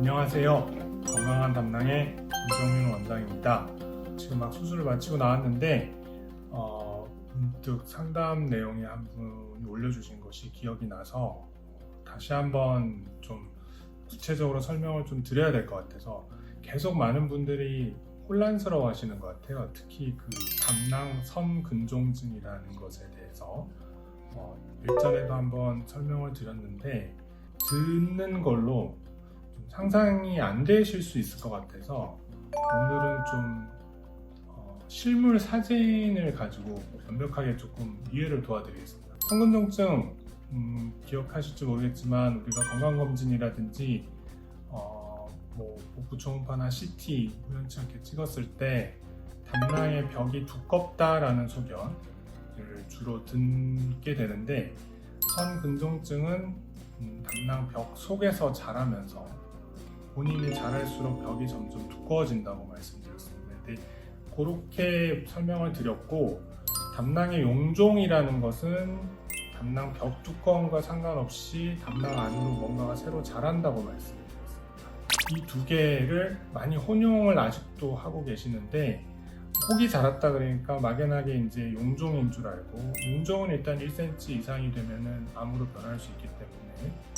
안녕하세요. 건강한 담당의 김정윤 원장입니다. 지금 막 수술을 마치고 나왔는데 어, 문득 상담 내용에 한 분이 올려주신 것이 기억이 나서 다시 한번 좀 구체적으로 설명을 좀 드려야 될 것 같아서 계속 많은 분들이 혼란스러워 하시는 것 같아요. 특히 그 담낭 섬 근종증이라는 것에 대해서 어, 일전에도 한번 설명을 드렸는데 듣는 걸로 좀 상상이 안 되실 수 있을 것 같아서 오늘은 좀 어, 실물 사진을 가지고 완벽하게 조금 이해를 도와드리겠습니다. 성근종증 음, 기억하실지 모르겠지만 우리가 건강검진이라든지 어, 뭐 복부 초음파나 CT 우연치 않게 찍었을 때 담낭의 벽이 두껍다라는 소견을 주로 듣게 되는데 선근종증은 음, 담낭 벽 속에서 자라면서 본인이 자랄수록 벽이 점점 두꺼워진다고 말씀드렸습니다. 근데 그렇게 설명을 드렸고 담낭의 용종이라는 것은 담낭 벽 두꺼움과 상관없이 담낭 안으로 뭔가가 새로 자란다고 말씀드렸습니다. 이 두 개를 많이 혼용을 아직도 하고 계시는데 혹이 자랐다 그러니까 막연하게 이제 용종인 줄 알고 용종은 일단 1cm 이상이 되면은 암으로 변할 수 있기 때문에 어,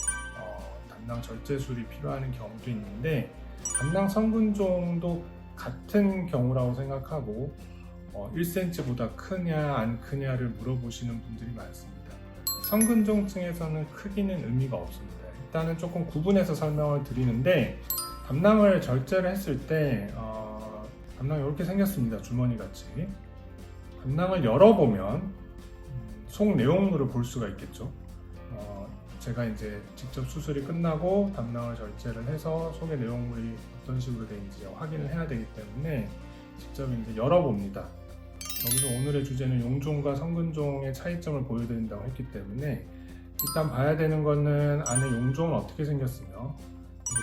담낭 절제술이 필요한 경우도 있는데 담낭 성근종도 같은 경우라고 생각하고 어, 1cm보다 크냐 안 크냐를 물어보시는 분들이 많습니다. 성근종증에서는 크기는 의미가 없습니다. 일단은 조금 구분해서 설명을 드리는데 담낭을 절제를 했을 때 어, 담낭이 이렇게 생겼습니다. 주머니 같이. 담낭을 열어보면 음, 속 내용물을 볼 수가 있겠죠. 어, 제가 이제 직접 수술이 끝나고 담낭을 절제를 해서 속의 내용물이 어떤 식으로 되는지 확인을 해야 되기 때문에 직접 이제 열어봅니다. 여기서 오늘의 주제는 용종과 성근종의 차이점을 보여드린다고 했기 때문에 일단 봐야 되는 거는 안에 용종은 어떻게 생겼으며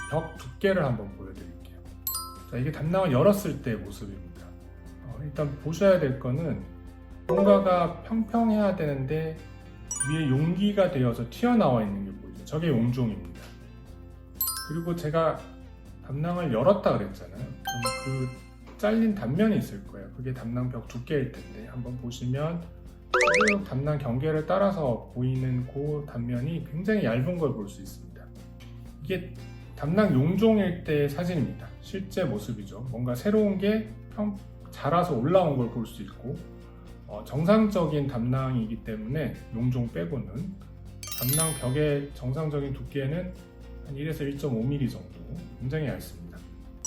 벽 두께를 한번 보여드릴게요. 자, 이게 담낭을 열었을 때의 모습입니다. 어, 일단 보셔야 될 거는 뭔가가 평평해야 되는데 위에 용기가 되어서 튀어나와 있는 게 보이죠. 저게 용종입니다. 그리고 제가 담낭을 열었다 그랬잖아요. 그 잘린 단면이 있을 거예요. 그게 담낭 벽 두께일 텐데 한번 보시면 쭉 담낭 경계를 따라서 보이는 그 단면이 굉장히 얇은 걸 볼 수 있습니다. 이게 담낭 용종일 때의 사진입니다. 실제 모습이죠. 뭔가 새로운 게 평, 자라서 올라온 걸 볼 수 있고 어, 정상적인 담낭이기 때문에 용종 빼고는 담낭 벽의 정상적인 두께는 한 1에서 1.5mm 정도 굉장히 얇습니다.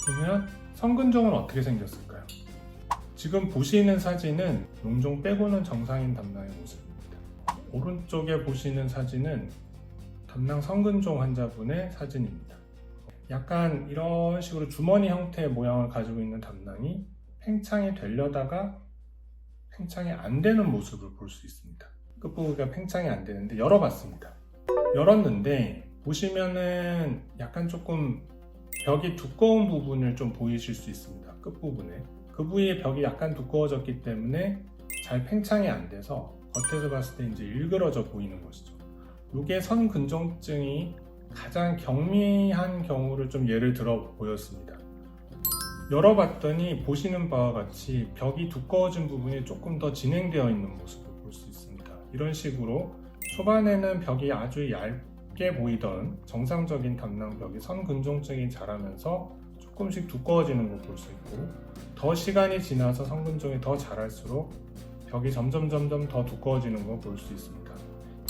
그러면 성근종은 어떻게 생겼을까요? 지금 보시는 사진은 용종 빼고는 정상인 담낭의 모습입니다. 오른쪽에 보시는 사진은 담낭 성근종 환자분의 사진입니다. 약간 이런 식으로 주머니 형태의 모양을 가지고 있는 담낭이 팽창이 되려다가 팽창이 안 되는 모습을 볼 수 있습니다. 끝부분가 팽창이 안 되는데 열어봤습니다. 열었는데 보시면은 약간 조금 벽이 두꺼운 부분을 좀 보이실 수 있습니다. 끝부분에. 그 부위의 벽이 약간 두꺼워졌기 때문에 잘 팽창이 안 돼서 겉에서 봤을 때 이제 일그러져 보이는 것이죠. 이게 선근종증이 가장 경미한 경우를 좀 예를 들어 보였습니다. 열어봤더니 보시는 바와 같이 벽이 두꺼워진 부분이 조금 더 진행되어 있는 모습을 볼 수 있습니다. 이런 식으로 초반에는 벽이 아주 얇게 보이던 정상적인 담낭벽이 선근종증이 자라면서 조금씩 두꺼워지는 걸 볼 수 있고 더 시간이 지나서 성근종이 더 자랄수록 벽이 점점 점점 더 두꺼워지는 걸 볼 수 있습니다.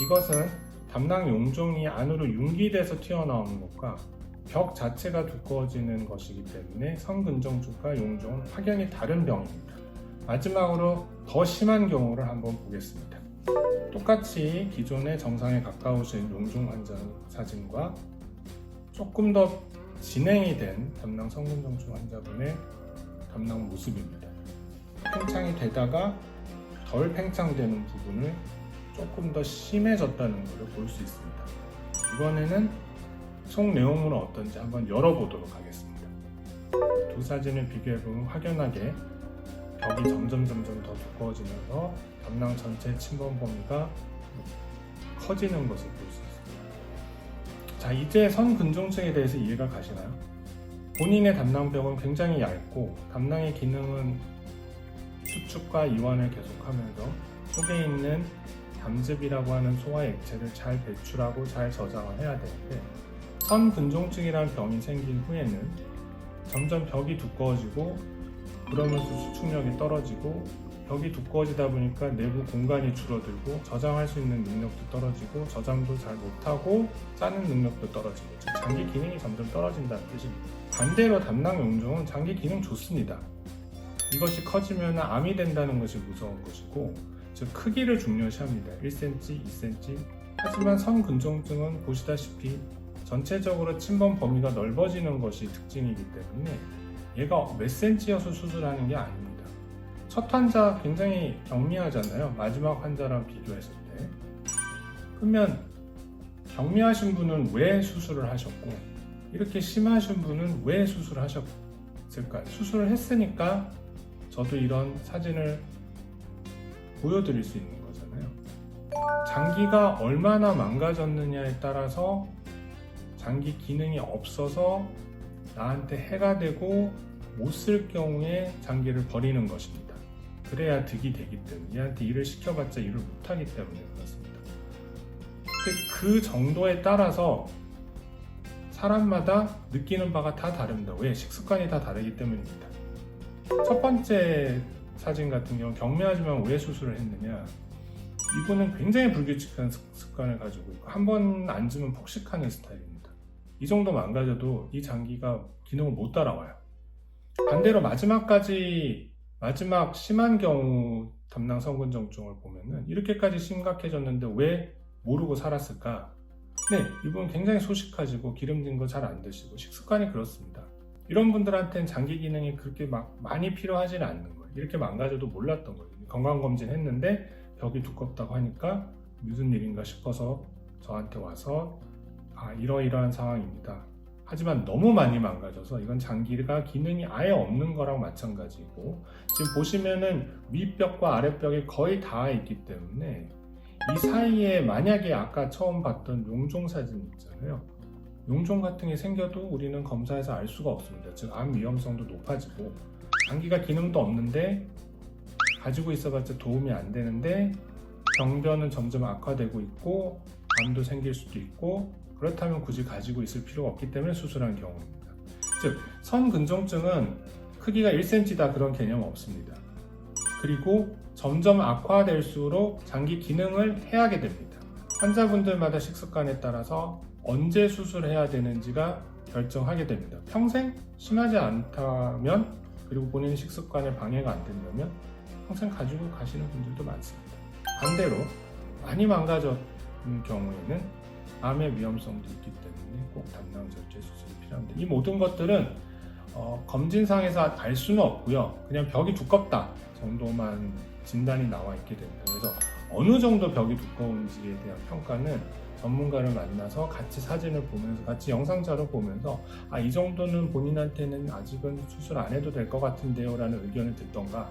이것은 담낭 용종이 안으로 융기돼서 튀어나오는 것과 벽 자체가 두꺼워지는 것이기 때문에 성근종증과 용종은 확연히 다른 병입니다. 마지막으로 더 심한 경우를 한번 보겠습니다. 똑같이 기존의 정상에 가까우신 용종 환자 사진과 조금 더 진행이 된 담낭 성근종증 환자분의 담낭 모습입니다. 팽창이 되다가 덜 팽창되는 부분을 조금 더 심해졌다는 것을 볼 수 있습니다. 이번에는 속 내용물은 어떤지 한번 열어보도록 하겠습니다. 두 사진을 비교해보면 확연하게 벽이 점점 점점 더 두꺼워지면서 담낭 전체 침범 범위가 커지는 것을 볼 수 있습니다. 자, 이제 선근종증에 대해서 이해가 가시나요? 본인의 담낭벽은 굉장히 얇고 담낭의 기능은 수축과 이완을 계속하면서 속에 있는 담즙이라고 하는 소화 액체를 잘 배출하고 잘 저장을 해야 되는데 선근종증이라는 병이 생긴 후에는 점점 벽이 두꺼워지고 그러면서 수축력이 떨어지고 벽이 두꺼워지다 보니까 내부 공간이 줄어들고 저장할 수 있는 능력도 떨어지고 저장도 잘 못하고 짜는 능력도 떨어지고 즉 장기 기능이 점점 떨어진다는 뜻입니다. 반대로 담낭 용종은 장기 기능 좋습니다. 이것이 커지면 암이 된다는 것이 무서운 것이고 즉 크기를 중요시합니다. 1cm, 2cm. 하지만 성근종증은 보시다시피 전체적으로 침범 범위가 넓어지는 것이 특징이기 때문에 얘가 몇 cm여서 수술하는 게 아닙니다. 첫 환자 굉장히 경미하잖아요. 마지막 환자랑 비교했을 때. 그러면 경미하신 분은 왜 수술을 하셨고 이렇게 심하신 분은 왜 수술을 하셨을까요? 수술을 했으니까 저도 이런 사진을 보여드릴 수 있는 거잖아요. 장기가 얼마나 망가졌느냐에 따라서 장기 기능이 없어서 나한테 해가 되고 못 쓸 경우에 장기를 버리는 것입니다. 그래야 득이 되기 때문에 얘한테 일을 시켜봤자 일을 못하기 때문에 그렇습니다. 근데 그 정도에 따라서 사람마다 느끼는 바가 다 다릅니다. 왜? 식습관이 다 다르기 때문입니다. 첫 번째 사진 같은 경우 경미하지만 왜 수술을 했느냐? 이분은 굉장히 불규칙한 습- 습관을 가지고 있고 한 번 앉으면 폭식하는 스타일입니다. 이 정도 망가져도 이 장기가 기능을 못 따라와요. 반대로 마지막까지 마지막 심한 경우 담낭 성근정증을 보면은 이렇게까지 심각해졌는데 왜 모르고 살았을까? 네, 이분 굉장히 소식하시고 기름진 거 잘 안 드시고 식습관이 그렇습니다. 이런 분들한테는 장기 기능이 그렇게 막 많이 필요하지는 않는 거예요. 이렇게 망가져도 몰랐던 거예요. 건강검진 했는데 벽이 두껍다고 하니까 무슨 일인가 싶어서 저한테 와서 아 이러이러한 상황입니다. 하지만 너무 많이 망가져서 이건 장기가 기능이 아예 없는 거랑 마찬가지고 지금 보시면은 윗벽과 아랫벽이 거의 닿아 있기 때문에 이 사이에 만약에 아까 처음 봤던 용종 사진 있잖아요. 용종 같은 게 생겨도 우리는 검사해서 알 수가 없습니다. 즉, 암 위험성도 높아지고, 장기가 기능도 없는데, 가지고 있어봤자 도움이 안 되는데, 병변은 점점 악화되고 있고, 암도 생길 수도 있고, 그렇다면 굳이 가지고 있을 필요가 없기 때문에 수술한 경우입니다. 즉, 선근종증은 크기가 1cm다 그런 개념 없습니다. 그리고 점점 악화될수록 장기 기능을 해하게 됩니다. 환자분들마다 식습관에 따라서 언제 수술해야 되는지가 결정하게 됩니다. 평생 심하지 않다면 그리고 본인 식습관에 방해가 안 된다면 평생 가지고 가시는 분들도 많습니다. 반대로 많이 망가졌는 경우에는 암의 위험성도 있기 때문에 꼭 담낭 절제 수술이 필요합니다. 이 모든 것들은 어, 검진상에서 알 수는 없고요. 그냥 벽이 두껍다 정도만 진단이 나와 있게 됩니다. 그래서 어느 정도 벽이 두꺼운지에 대한 평가는 전문가를 만나서 같이 사진을 보면서 같이 영상자를 보면서 아 이 정도는 본인한테는 아직은 수술 안 해도 될 것 같은데요 라는 의견을 듣던가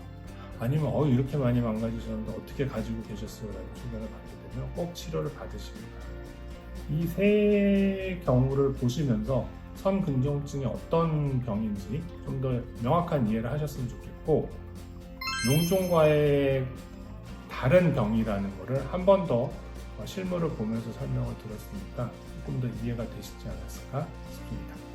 아니면 어 이렇게 많이 망가지셨는데 어떻게 가지고 계셨어요 라는 의견을 받게 되면 꼭 치료를 받으시기 바랍니다. 이 세 경우를 보시면서 선근종증이 어떤 병인지 좀 더 명확한 이해를 하셨으면 좋겠고 용종과의 다른 병이라는 것을 한 번 더 실물을 보면서 설명을 들었으니까 조금 더 이해가 되시지 않았을까 싶습니다.